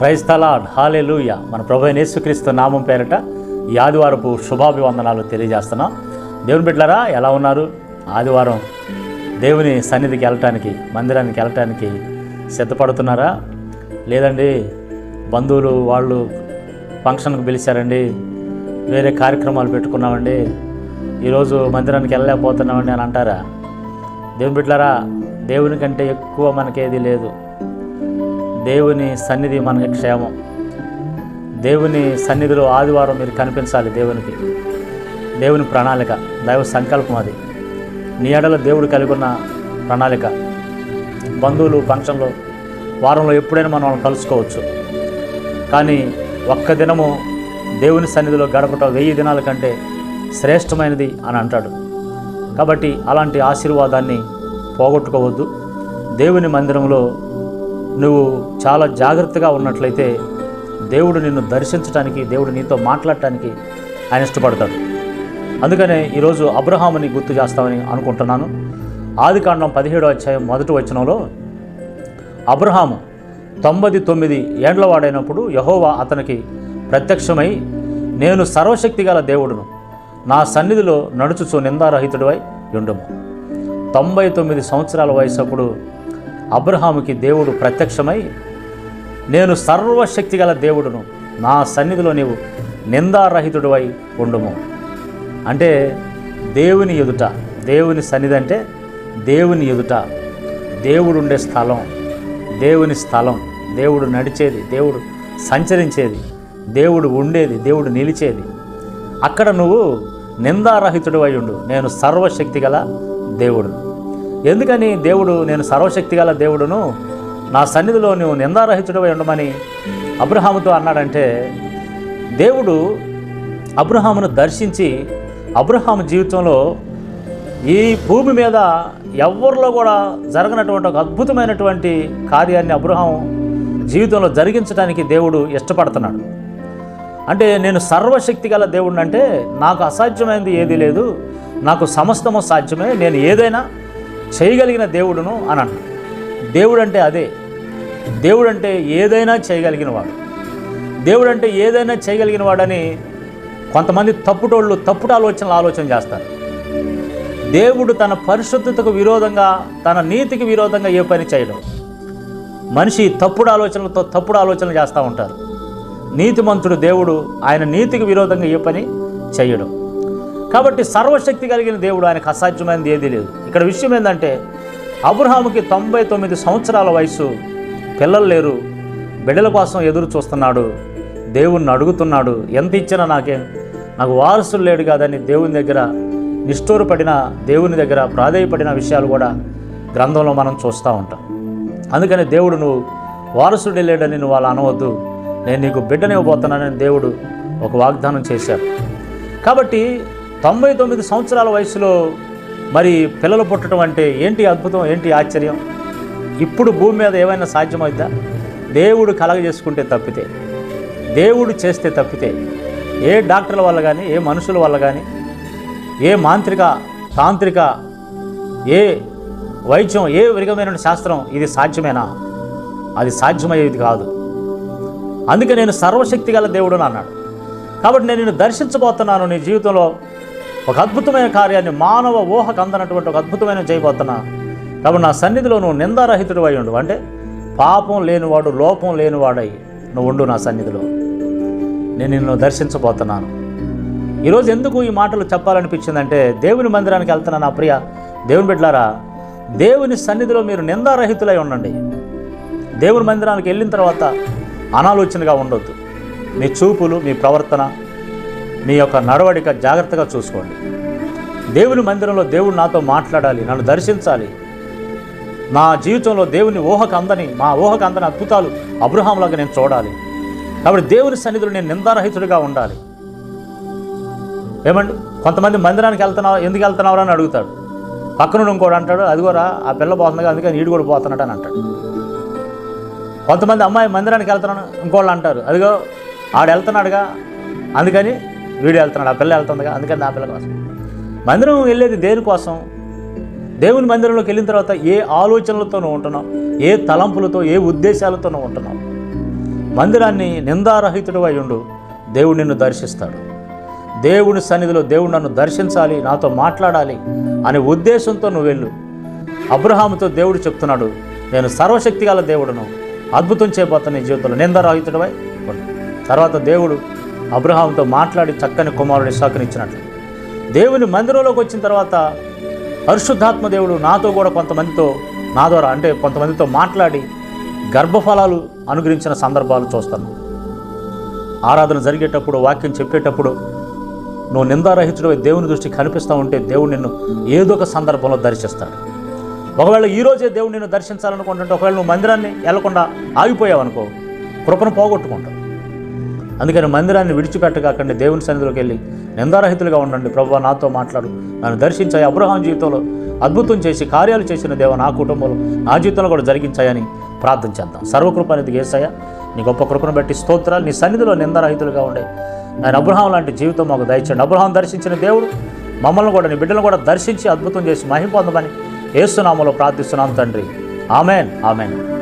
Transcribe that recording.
క్రైస్తలాడ్ hallelujah. మన ప్రభు యేసుక్రీస్తు నామం పేరట ఈ ఆదివారపు శుభాభివందనాలు తెలియజేస్తున్నాం. దేవుని బిడ్డలరా ఎలా ఉన్నారు? ఆదివారం దేవుని సన్నిధికి వెళ్ళటానికి మందిరానికి వెళ్ళటానికి సిద్ధపడుతున్నారా? లేదండి బంధువులు వాళ్ళు ఫంక్షన్కి పిలిచారండి వేరే కార్యక్రమాలు పెట్టుకున్నామండి ఈరోజు మందిరానికి వెళ్ళలేకపోతున్నామండి అని అంటారా? దేవుని బిడ్డలారా దేవుని కంటే ఎక్కువ మనకేది లేదు. దేవుని సన్నిధి మనకి క్షేమం. దేవుని సన్నిధిలో ఆదివారం మీరు కనిపించాలి దేవునికి. దేవుని ప్రణాళిక దైవ సంకల్పం అది. నీ ఎడల దేవుడు కలిగి ఉన్న ప్రణాళిక. బంధువులు ఫంక్షన్లు వారంలో ఎప్పుడైనా మనం కలుసుకోవచ్చు. కానీ ఒక్క దినము దేవుని సన్నిధిలో గడపటం వెయ్యి దినాల కంటే శ్రేష్టమైనది అని అంటాడు. కాబట్టి అలాంటి ఆశీర్వాదాన్ని పోగొట్టుకోవద్దు. దేవుని మందిరంలో నువ్వు చాలా జాగ్రత్తగా ఉన్నట్లయితే దేవుడు నిన్ను దర్శించడానికి దేవుడు నీతో మాట్లాడటానికి ఆయన ఇష్టపడతాడు. అందుకనే ఈరోజు అబ్రహాముని గుర్తు చేస్తామని అనుకుంటున్నాను. ఆదికాండం పదిహేడో అధ్యాయం మొదటి వచనంలో అబ్రహాము తొంభై తొమ్మిది ఏండ్లవాడైనప్పుడు యహోవా అతనికి ప్రత్యక్షమై నేను సర్వశక్తి గల దేవుడును నా సన్నిధిలో నడుచుచు నిందారహితుడివై ఉండము. తొంభై తొమ్మిది సంవత్సరాల వయసు అప్పుడు అబ్రహాముకి దేవుడు ప్రత్యక్షమై నేను సర్వశక్తి గల దేవుడును నా సన్నిధిలో నీవు నిందారహితుడివై ఉండుము. అంటే దేవుని ఎదుట దేవుని సన్నిధి అంటే దేవుని ఎదుట దేవుడు ఉండే స్థలం దేవుని స్థలం దేవుడు నడిచేది దేవుడు సంచరించేది దేవుడు ఉండేది దేవుడు నిలిచేది. అక్కడ నువ్వు నిందారహితుడు అయి ఉండు నేను సర్వశక్తి గల దేవుడు ఎందుకని దేవుడు నేను సర్వశక్తి గల దేవుడును? నా సన్నిధిలో నువ్వు నిందారహితుడవై ఉండమని అబ్రహాముతో అన్నాడంటే దేవుడు అబ్రహామును దర్శించి అబ్రహాము జీవితంలో ఈ భూమి మీద ఎవరిలో కూడా జరగనటువంటి ఒక అద్భుతమైనటువంటి కార్యాన్ని అబ్రహాం జీవితంలో జరిగించడానికి దేవుడు ఇష్టపడుతున్నాడు. అంటే నేను సర్వశక్తి గల దేవుడిని అంటే నాకు అసాధ్యమైనది ఏదీ లేదు నాకు సమస్తము సాధ్యమే నేను ఏదైనా చేయగలిగిన దేవుడును అని అంటాడు దేవుడు అంటే అదే. దేవుడు అంటే ఏదైనా చేయగలిగిన వాడు దేవుడు అంటే ఏదైనా చేయగలిగిన వాడని కొంతమంది తప్పుటోళ్ళు తప్పుడు ఆలోచనలు ఆలోచన చేస్తారు. దేవుడు తన పరిశుద్ధతకు విరోధంగా తన నీతికి విరోధంగా ఏ పని చేయడం. మనిషి తప్పుడు ఆలోచనలతో తప్పుడు ఆలోచనలు చేస్తూ ఉంటారు. నీతిమంతుడు దేవుడు ఆయన నీతికి విరోధంగా ఏ పని చేయడం. కాబట్టి సర్వశక్తి కలిగిన దేవుడు ఆయనకు అసాధ్యమైనది ఏదీ లేదు. ఇక్కడ విషయం ఏంటంటే అబ్రహాముకి తొంభై తొమ్మిది సంవత్సరాల వయసు పిల్లలు లేరు బిడ్డల కోసం ఎదురు చూస్తున్నాడు దేవుణ్ణి అడుగుతున్నాడు ఎంత ఇచ్చినా నాకేం నాకు వారసులు లేడు కాదని దేవుని దగ్గర నిష్ఠూరపడిన దేవుని దగ్గర ప్రాధేయపడిన విషయాలు కూడా గ్రంథంలో మనం చూస్తూ ఉంటాం. అందుకని దేవుడు నువ్వు వారసుడు లేడని నువ్వు వాళ్ళు అనవద్దు. నేను నీకు బిడ్డనివ్వబోతున్నానని దేవుడు ఒక వాగ్దానం చేశాడు. కాబట్టి తొంభై తొమ్మిది సంవత్సరాల వయసులో మరి పిల్లలు పుట్టడం అంటే ఏంటి అద్భుతం ఏంటి ఆశ్చర్యం? ఇప్పుడు భూమి మీద ఏమైనా సాధ్యమవుద్దా దేవుడు కలగజేసుకుంటే తప్పితే దేవుడు చేస్తే తప్పితే ఏ డాక్టర్ల వల్ల కానీ ఏ మనుషుల వల్ల కానీ ఏ మాంత్రిక తాంత్రిక ఏ వైద్యం ఏ విధమైన శాస్త్రం ఇది సాధ్యమేనా? అది సాధ్యమయ్యేది కాదు. అందుకే నేను సర్వశక్తి గల దేవుడు అన్నాడు. కాబట్టి నేను నిన్ను దర్శించబోతున్నాను నీ జీవితంలో. ఒక అద్భుతమైన కార్యాన్ని మానవ ఊహకు అందనటువంటి ఒక అద్భుతమైన చేయబోతున్నా కాబట్టి నా సన్నిధిలో నువ్వు నిందారహితుడు అయి ఉండు. అంటే పాపం లేనివాడు లోపం లేనివాడై నువ్వు ఉండు నా సన్నిధిలో. నేను నిన్ను దర్శించబోతున్నాను. ఈరోజు ఎందుకు ఈ మాటలు చెప్పాలనిపించిందంటే దేవుని మందిరానికి వెళ్తున్న నా ప్రియ దేవుని బిడ్డలారా దేవుని సన్నిధిలో మీరు నిందారహితులై ఉండండి. దేవుని మందిరానికి వెళ్ళిన తర్వాత అనాలోచనగా ఉండొద్దు. మీ చూపులు మీ ప్రవర్తన మీ యొక్క నడవడిక జాగ్రత్తగా చూసుకోండి. దేవుని మందిరంలో దేవుడు నాతో మాట్లాడాలి నన్ను దర్శించాలి. నా జీవితంలో దేవుని ఊహకు అందని మా ఊహకు అందని అద్భుతాలు అబ్రహాంలాగా నేను చూడాలి. కాబట్టి దేవుని సన్నిధిలో నేను నిందారహితుడిగా ఉండాలి. ఏమండి? కొంతమంది మందిరానికి వెళ్తున్నావు ఎందుకు వెళ్తున్నావు అని అడుగుతాడు. పక్కన ఇంకోడు అంటాడు అది కూడా ఆ పిల్ల పోతుంది అందుకని నీడు కూడా పోతున్నాడు అని అంటాడు. కొంతమంది అమ్మాయి మందిరానికి వెళ్తున్నాను ఇంకోళ్ళు అంటారు అదిగో ఆడు వెళ్తున్నాడుగా అందుకని వీడు వెళ్తున్నాడు ఆ పిల్ల వెళ్తుందిగా అందుకని ఆ పిల్ల కోసం. మందిరం వెళ్ళేది దేనికోసం దేవుని మందిరంలోకి వెళ్ళిన తర్వాత ఏ ఆలోచనలతోనూ ఉంటున్నాం ఏ తలంపులతో ఏ ఉద్దేశాలతోనూ ఉంటున్నాం. మందిరాన్ని నిందారహితుడు అయి ఉండు దేవుడు నిన్ను దర్శిస్తాడు. దేవుని సన్నిధిలో దేవుడు నన్ను దర్శించాలి నాతో మాట్లాడాలి అనే ఉద్దేశంతో నువ్వు వెళ్ళు. అబ్రహాముతో దేవుడు చెప్తున్నాడు నేను సర్వశక్తి గల దేవుడును అద్భుతం చేయబోతున్న నీ జీవితంలో నిందరహితుడివై ఉండు. తర్వాత దేవుడు అబ్రహాంతో మాట్లాడి చక్కని కుమారుడి సహకరించినట్లు. దేవుని మందిరంలోకి వచ్చిన తర్వాత పరిశుద్ధాత్మ దేవుడు నాతో కూడా కొంతమందితో నా ద్వారా అంటే కొంతమందితో మాట్లాడి గర్భఫలాలు అనుగ్రహించిన సందర్భాలు చూస్తాను. ఆరాధన జరిగేటప్పుడు వాక్యం చెప్పేటప్పుడు నువ్వు నిందారహితుడు దేవుని దృష్టి కనిపిస్తూ ఉంటే దేవుడు నిన్ను ఏదో ఒక సందర్భంలో దర్శిస్తాడు. ఒకవేళ ఈరోజే దేవుడు నిన్ను దర్శించాలనుకుంటుంటే ఒకవేళ నువ్వు మందిరాన్ని వెళ్ళకుండా ఆగిపోయావనుకో కృపను పోగొట్టుకుంటావు. అందుకని మందిరాన్ని విడిచిపెట్టకండి దేవుని సన్నిధిలోకి వెళ్ళి నిందారహితులుగా ఉండండి. ప్రభు నాతో మాట్లాడు. నన్ను దర్శించాయి అబ్రహాం జీవితంలో. అద్భుతం చేసి కార్యాలు చేసిన దేవ నా కుటుంబంలో నా జీవితంలో కూడా జరిగించాయని ప్రార్థన చేద్దాం. సర్వకృప అనేది ఏసయ్య. నీ గొప్ప కృపను బట్టి స్తోత్రాలు. నీ సన్నిధిలో నిందారహితులుగా ఉండే ఆయన అబ్రహాం లాంటి జీవితం మాకు దయచండి అబ్రహాం దర్శించిన దేవుడు మమ్మల్ని కూడా నీ బిడ్డలను కూడా దర్శించి అద్భుతం చేసి మహిం పొందమని ఏసునామలో ప్రార్థిస్తున్నాం తండ్రి. ఆమెన్. ఆమెన్.